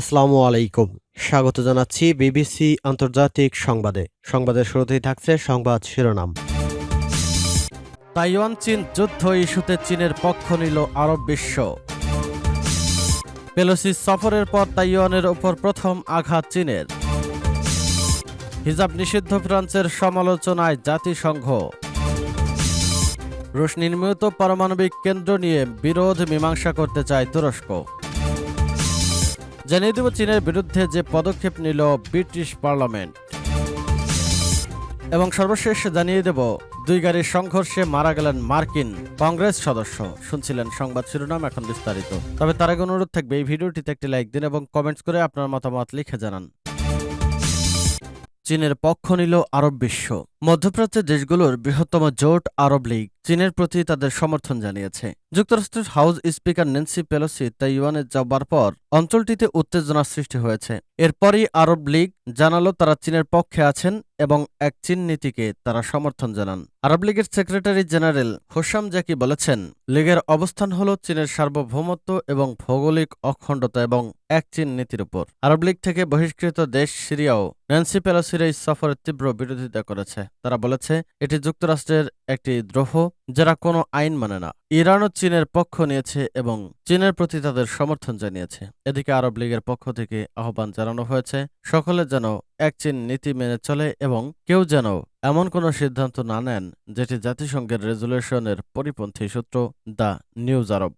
আসসালামু আলাইকুম। স্বাগত জানাচ্ছি বিবিসি আন্তর্জাতিক সংবাদে। সংবাদের শুরুতেই থাকছে সংবাদ শিরোনাম। তাইওয়ান চীন যুদ্ধ ইস্যুতে চীনের পক্ষ নিল আরব বিশ্ব। পেলোসি সফরের পর তাইওয়ানের ওপর প্রথম আঘাত চীনের। হিজাব নিষিদ্ধ ফ্রান্সের সমালোচনায় জাতিসংঘ। রুশ নির্মিত পারমাণবিক কেন্দ্র নিয়ে বিরোধ মীমাংসা করতে চায় তুরস্ক। জানিয়ে দেব চীনের বিরুদ্ধে যে পদক্ষেপ নিল ব্রিটিশ পার্লামেন্ট। এবং সর্বশেষ জানিয়ে দেব, দুই গাড়ির সংঘর্ষে মারা গেলেন মার্কিন কংগ্রেস সদস্য। শুনছিলেন সংবাদ শিরোনাম এখন বিস্তারিত। তবে তার আগে অনুরোধ থাকবে, এই ভিডিওটিতে একটি লাইক দিন এবং কমেন্টস করে আপনার মতামত লিখে জানান। চীনের পক্ষ নিল আরব বিশ্ব। মধ্যপ্রাচ্যের দেশগুলোর বৃহত্তম জোট আরব লীগ। চীনের প্রতি তাদের সমর্থন জানিয়েছে। যুক্তরাষ্ট্রের হাউস স্পিকার নেন্সি পেলোসি তাইওয়ানে যাবার পর অঞ্চলটিতে উত্তেজনার সৃষ্টি হয়েছে। এরপরই আরব লীগ জানালো তারা চীনের পক্ষে আছেন এবং এক চীন নীতিকে তারা সমর্থন জানান। আরব লীগের সেক্রেটারি জেনারেল হোসাম জাকি বলেছেন, লীগের অবস্থান হল চীনের সার্বভৌমত্ব এবং ভৌগোলিক অখণ্ডতা এবং এক চীন নীতির উপর। আরব লীগ থেকে বহিষ্কৃত দেশ সিরিয়াও ন্যান্সি পেলোসির এই সফরের তীব্র বিরোধিতা করেছে। তারা বলেছে, এটি যুক্তরাষ্ট্রের একটি দ্রোহ যারা কোনো আইন মানে না। ইরানও চীনের পক্ষ নিয়েছে এবং চীনের প্রতি তাদের সমর্থন জানিয়েছে। এদিকে আরব লীগের পক্ষ থেকে আহ্বান জানানো হয়েছে, সকলে যেন এক চীন নীতি মেনে চলে এবং কেউ যেন এমন কোনো সিদ্ধান্ত না নেন, যেটি জাতিসংঘের রেজুলেশনের পরিপন্থী সূত্র দ্য নিউজ আরব।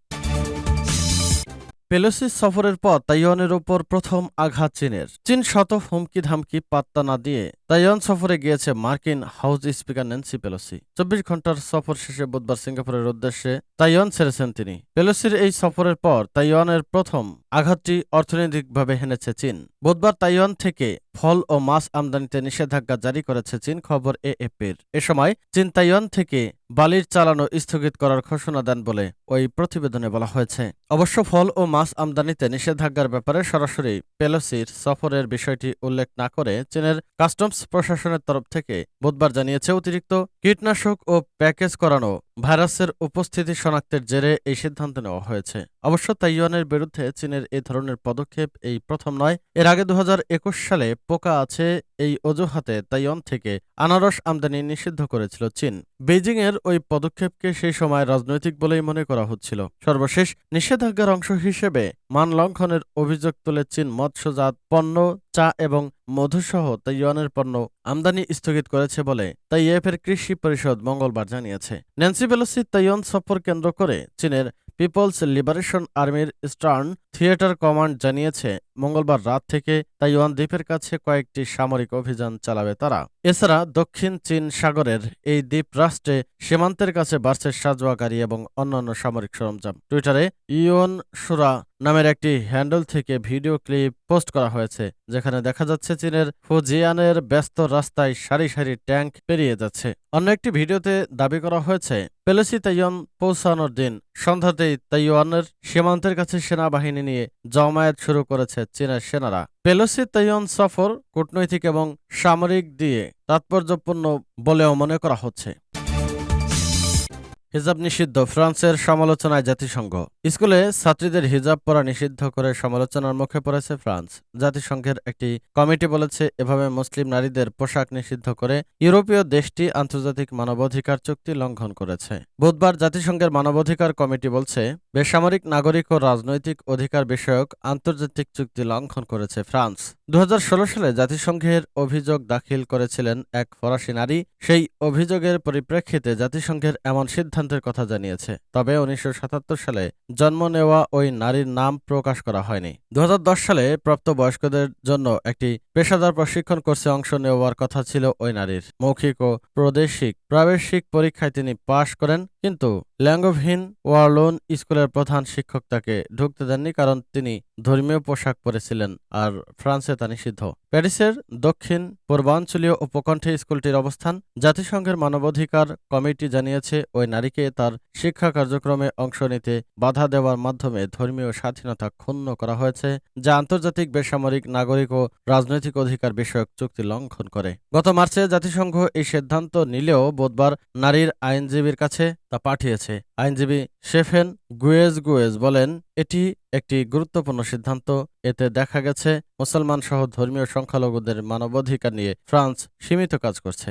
পেলোসি সফরের পর তাইওয়ানের ওপর প্রথম আঘাত চীনের। চীন শত হুমকি ধামকি পাত্তা না দিয়ে তাইওয়ান সফরে গিয়েছে মার্কিন হাউস স্পিকার ন্যান্সি পেলোসি। চব্বিশ ঘণ্টার সফর শেষে বুধবার সিঙ্গাপুরের উদ্দেশ্যে তাইওয়ান ছেড়েছেন তিনি। পেলোসির এই সফরের পর তাইওয়ানের প্রথম আঘাতটি অর্থনৈতিকভাবে হেনেছে চীন। বুধবার তাইওয়ান থেকে ফল ও মাছ আমদানিতে নিষেধাজ্ঞা জারি করেছে চীন, খবর এএপির এ সময় চীন তাইওয়ান থেকে বালির চালানো স্থগিত করার ঘোষণা দেন বলে ওই প্রতিবেদনে বলা হয়েছে। অবশ্য ফল ও মাছ আমদানিতে নিষেধাজ্ঞার ব্যাপারে সরাসরি পেলোসির সফরের বিষয়টি উল্লেখ না করে চীনের কাস্টমস প্রশাসনের তরফ থেকে বুধবার জানিয়েছে অতিরিক্ত কীটনাশক ও প্যাকেজ করানো ভাইরাসের উপস্থিতি শনাক্তের জেরে এই সিদ্ধান্ত নেওয়া হয়েছে। অবশ্য তাইওয়ানের বিরুদ্ধে চীনের এই ধরনের পদক্ষেপ এই প্রথম নয়। এর আগে দু হাজার একুশ সালে পোকা আছে এই অজুহাতে তাইওয়ান থেকে আনারস আমদানি নিষিদ্ধ করেছিল চীন। বেইজিং এর ওই পদক্ষেপকে সেই সময় রাজনৈতিক বলেই মনে করা হচ্ছিল। সর্বশেষ নিষেধাজ্ঞার অংশ হিসেবে মান লঙ্ঘনের অভিযোগ তুলে চীন মৎস্যজাত পণ্য, চা এবং মধুসহ তাইওয়ানের পণ্য আমদানি স্থগিত করেছে বলে তাইয়েফের কৃষি পরিষদ মঙ্গলবার জানিয়েছে। ন্যান্সি পেলোসি তাইওয়ান সফর কেন্দ্র করে চীনের পিপলস লিবারেশন আর্মির স্টার্ন থিয়েটার কমান্ড জানিয়েছে মঙ্গলবার রাত থেকে তাইওয়ান দ্বীপের কাছে কয়েকটি সামরিক অভিযান চালাবে তারা। এছাড়া দক্ষিণ চীন সাগরের এই দ্বীপ রাষ্ট্রে সীমান্তের কাছে বাড়ছে সাজোয়াকারী এবং অন্যান্য সামরিক সরঞ্জাম। টুইটারে ইয়ন সুরা নামের একটি হ্যান্ডেল থেকে ভিডিও ক্লিপ পোস্ট করা হয়েছে, যেখানে দেখা যাচ্ছে চীনের ফুজিয়ানের ব্যস্ত রাস্তায় সারি সারি ট্যাঙ্ক পেরিয়ে যাচ্ছে। অন্য একটি ভিডিওতে দাবি করা হয়েছে, পেলেসি তাইওয়ান পৌঁছানোর দিন সন্ধ্যাতেই তাইওয়ানের সীমান্তের কাছে সেনাবাহিনী নিয়ে জমায়েত শুরু করেছে চীনের সেনারা। পেলোসি তাইওয়ান সফর কূটনৈতিক এবং সামরিক দিয়ে তাৎপর্যপূর্ণ বলেও মনে করা হচ্ছে। হিজাব নিষিদ্ধ ফ্রান্সের সমালোচনায় জাতিসংঘ। স্কুলে ছাত্রীদের হিজাব পরা নিষিদ্ধ করে সমালোচনার মুখে পড়েছে ফ্রান্স। জাতিসংঘের একটি কমিটি বলেছে, এভাবে মুসলিম নারীদের পোশাক নিষিদ্ধ করে ইউরোপীয় দেশটি আন্তর্জাতিক মানবাধিকার চুক্তি লঙ্ঘন করেছে। বুধবার জাতিসংঘের মানবাধিকার কমিটি বলছে, বেসামরিক নাগরিক ও রাজনৈতিক অধিকার বিষয়ক আন্তর্জাতিক চুক্তি লঙ্ঘন করেছে ফ্রান্স। দু হাজার ষোলো সালে জাতিসংঘের অভিযোগ দাখিল করেছিলেন এক ফরাসি নারী। সেই অভিযোগের পরিপ্রেক্ষিতে জাতিসংঘের এমন সিদ্ধান্তের কথা জানিয়েছে। তবে উনিশশো সাতাত্তর সালে জন্ম নেওয়া ওই নারীর নাম প্রকাশ করা হয়নি। দু হাজার দশ সালে প্রাপ্তবয়স্কদের জন্য একটি পেশাদার প্রশিক্ষণ কোর্সে অংশ নেওয়ার কথা ছিল ওই নারীর। মৌখিক ও প্রাদেশিক প্রাবেশিক পরীক্ষায় তিনি পাশ করেন, কিন্তু ল্যাঙ্গভহীন ওয়ার্লোন স্কুলের প্রধান শিক্ষক তাকে ঢুকতে দেননি কারণ তিনি ধর্মীয় পোশাক পরেছিলেন আর ফ্রান্সে তা নিষিদ্ধ। প্যারিসের দক্ষিণ পূর্বাঞ্চলীয় উপকণ্ঠে স্কুলটির অবস্থান, জাতিসংঘের মানবাধিকার কমিটি জানিয়েছে ওই নারীকে তার শিক্ষা কার্যক্রমে অংশ নিতে বাধা দেওয়ার মাধ্যমে ধর্মীয় স্বাধীনতা ক্ষুণ্ণ করা হয়েছে, যা আন্তর্জাতিক বেসামরিক, নাগরিক ও রাজনৈতিক অধিকার বিষয়ক চুক্তি লঙ্ঘন করে। গত মার্চে জাতিসংঘ এই সিদ্ধান্ত নিলেও বুধবার নারীর আইনজীবীর কাছে তা পাঠিয়েছে। হয়েছে আইনজীবী শেফেন গুয়েজ গুয়েজ বলেন, এটি একটি গুরুত্বপূর্ণ সিদ্ধান্ত। এতে দেখা গেছে, মুসলমান সহ ধর্মীয় সংখ্যালঘুদের মানবাধিকার নিয়ে ফ্রান্স সীমিত কাজ করছে।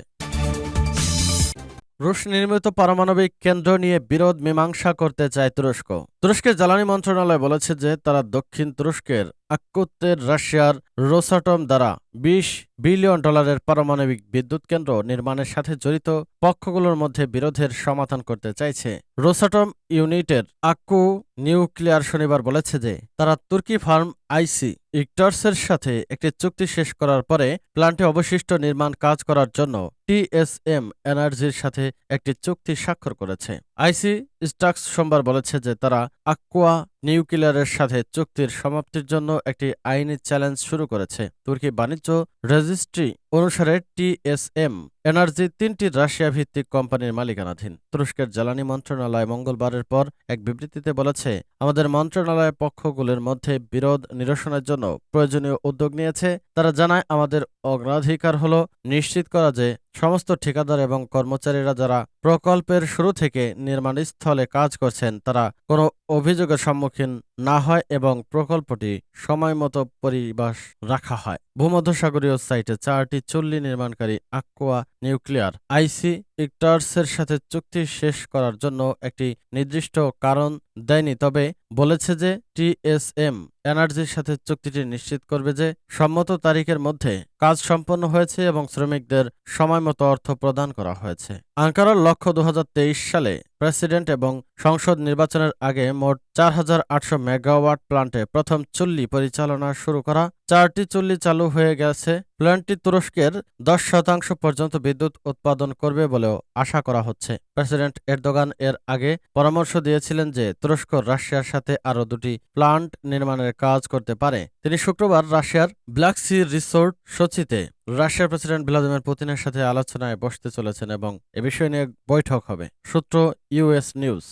রুশ নির্মিত পারমাণবিক কেন্দ্র নিয়ে বিরোধ, মীমাংসা করতে চায় তুরস্ক। তুরস্কের জ্বালানি মন্ত্রণালয় বলেছে যে তারা দক্ষিণ তুরস্কের আক্কুত্তের রাশিয়ার রোসাটম দ্বারা বিশ বিলিয়ন ডলারের পারমাণবিক বিদ্যুৎ কেন্দ্র নির্মাণের সাথে জড়িত পক্ষগুলোর মধ্যে বিরোধের সমাধান করতে চাইছে। রোসাটম ইউনিটের আক্কু নিউক্লিয়ার শনিবার বলেছে যে তারা তুর্কি ফার্ম আইসি ইকটর্সের সাথে একটি চুক্তি শেষ করার পরে প্ল্যান্টে অবশিষ্ট নির্মাণ কাজ করার জন্য টিএসএম এনার্জির সাথে একটি চুক্তি স্বাক্ষর করেছে। আইসি স্টাক্স সোমবার বলেছে যে তারা আকুয়া নিউক্লিয়ারের সাথে চুক্তির সমাপ্তির জন্য একটি আইনি চ্যালেঞ্জ শুরু করেছে। তুর্কি বাণিজ্য রেজিস্ট্রি অনুসারে টিএসএম এনার্জি তিনটি রাশিয়া ভিত্তিক কোম্পানির মালিকানাধীন। তুরস্কের জ্বালানি মন্ত্রণালয় মঙ্গলবারের পর এক বিবৃতিতে বলেছে, আমাদের মন্ত্রণালয় পক্ষগুলোর মধ্যে বিরোধ নিরসনের জন্য প্রয়োজনীয় উদ্যোগ নিয়েছে। তারা জানায়, আমাদের অগ্রাধিকার হল নিশ্চিত করা যে সমস্ত ঠিকাদার এবং কর্মচারীরা যারা প্রকল্পের শুরু থেকে নির্মাণস্থলে কাজ করছেন, তারা কোনো অভিযোগের সম্মুখীন না হয় এবং প্রকল্পটি সময়মতো পরিবাস রাখা হয়। ভূমধ্যসাগরীয় সাইটে চারটি চুল্লি নির্মাণকারী আকুয়া নিউক্লিয়ার আইসি ইকটার্সের সাথে চুক্তি শেষ করার জন্য একটি নির্দিষ্ট কারণ দেয়নি। তবে বলেছে যে টিএসএম এনার্জির সাথে চুক্তিটি নিশ্চিত করবে যে সম্মত তারিখের মধ্যে কাজ সম্পন্ন হয়েছে এবং শ্রমিকদের সময়মতো অর্থ প্রদান করা হয়েছে। আঙ্কারার লক্ষ্য দু হাজার তেইশ সালে প্রেসিডেন্ট এবং সংসদ নির্বাচনের আগে মোট চার হাজার আটশো মেগাওয়াট প্লান্টে প্রথম চুল্লি পরিচালনা শুরু করা। চারটি চুল্লি চালু হয়ে গেছে। প্ল্যান্টটি তুরস্কের দশ শতাংশ পর্যন্ত বিদ্যুৎ উৎপাদন করবে বলেও আশা করা হচ্ছে। প্রেসিডেন্ট এরদোগান এর আগে পরামর্শ দিয়েছিলেন যে তুরস্ক রাশিয়ার সাথে আরও দুটি প্লান্ট নির্মাণের কাজ করতে পারে। তিনি শুক্রবার রাশিয়ার ব্ল্যাক সি রিসোর্ট সচিতে রাশিয়ার প্রেসিডেন্ট ভ্লাদিমির পুতিনের সাথে আলোচনায় বসতে চলেছেন এবং এ বিষয় নিয়ে বৈঠক হবে। সূত্র ইউএস নিউজ।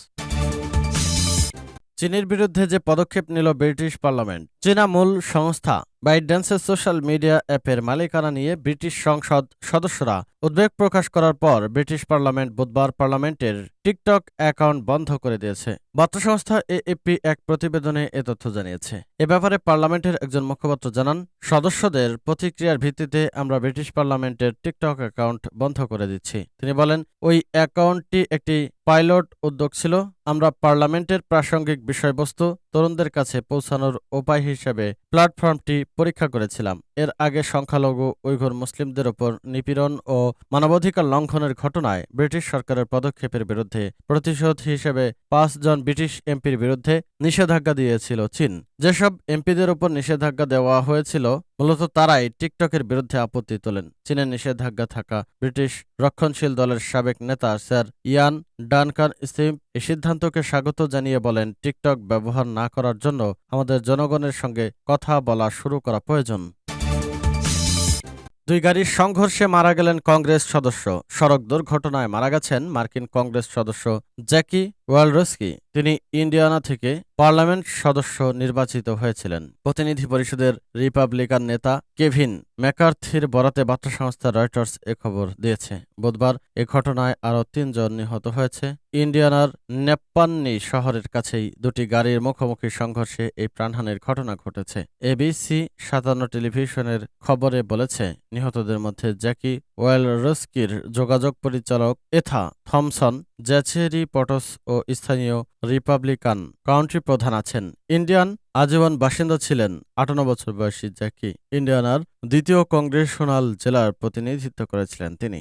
চীনের বিরুদ্ধে যে পদক্ষেপ নিল ব্রিটিশ পার্লামেন্ট চীনা মূল সংস্থা বাইডেন্সের সোশ্যাল মিডিয়া অ্যাপের মালিকানা নিয়ে ব্রিটিশ সংসদ সদস্যরা উদ্বেগ প্রকাশ করার পর ব্রিটিশ পার্লামেন্ট বুধবার পার্লামেন্টের টিকটক অ্যাকাউন্ট বন্ধ করে দিয়েছে। বার্তা সংস্থা এএপি এক প্রতিবেদনে এ তথ্য জানিয়েছে। এ ব্যাপারে পার্লামেন্টের একজন মুখপাত্র জানান, সদস্যদের প্রতিক্রিয়ার ভিত্তিতে আমরা ব্রিটিশ পার্লামেন্টের টিকটক অ্যাকাউন্ট বন্ধ করে দিচ্ছি। তিনি বলেন, ওই অ্যাকাউন্টটি একটি পাইলট উদ্যোগ ছিল। আমরা পার্লামেন্টের প্রাসঙ্গিক বিষয়বস্তু তরুণদের কাছে পৌঁছানোর উপায় হিসেবে প্ল্যাটফর্মটি পরীক্ষা করেছিলাম। এর আগে সংখ্যালঘু উইঘুর মুসলিমদের ওপর নিপীড়ন ও মানবাধিকার লঙ্ঘনের ঘটনায় ব্রিটিশ সরকারের পদক্ষেপের বিরুদ্ধে প্রতিশোধ হিসেবে পাঁচজন ব্রিটিশ এমপির বিরুদ্ধে নিষেধাজ্ঞা দিয়েছিল চীন। যেসব এমপিদের উপর নিষেধাজ্ঞা দেওয়া হয়েছিল, মূলত তারাই টিকটকের বিরুদ্ধে আপত্তি তোলেন। চীনের নিষেধাজ্ঞা থাকা ব্রিটিশ রক্ষণশীল দলের সাবেক নেতা স্যার ইয়ান ডানকান স্টিম এই সিদ্ধান্তকে স্বাগত জানিয়ে বলেন, টিকটক ব্যবহার না করার জন্য আমাদের জনগণের সঙ্গে কথা বলা শুরু করা প্রয়োজন। দুই গাড়ির সংঘর্ষে মারা গেলেন কংগ্রেস সদস্য। সড়ক দুর্ঘটনায় মারা গেছেন মার্কিন কংগ্রেস সদস্য জ্যাকি ওয়ালরস্কি। তিনি ইন্ডিয়ানা থেকে পার্লামেন্ট সদস্য নির্বাচিত হয়েছিলেন। প্রতিনিধি পরিষদের রিপাবলিকান নেতা কেভিন ম্যাকার্থির বরাতে বার্তা সংস্থা রয়টার্স এ খবর দিয়েছে। বুধবার এ ঘটনায় আরও তিনজন নিহত হয়েছে। ইন্ডিয়ানার নেপ্পান্নি শহরের কাছেই দুটি গাড়ির মুখোমুখি সংঘর্ষে এই প্রাণহানির ঘটনা ঘটেছে। এবিসি সাতান্ন টেলিভিশনের খবরে বলেছে, নিহতদের মধ্যে জ্যাকি ওয়েল রস্কির যোগাযোগ পরিচালক এথা থমসন জ্যাচেরি পটস ও স্থানীয় রিপাবলিকান কাউন্ট্রি প্রধান আছেন। ইন্ডিয়ান আজীবন বাসিন্দা ছিলেন আটান্ন বছর বয়সী জ্যাকি। ইন্ডিয়ানার দ্বিতীয় কংগ্রেশনাল জেলার প্রতিনিধিত্ব করেছিলেন তিনি।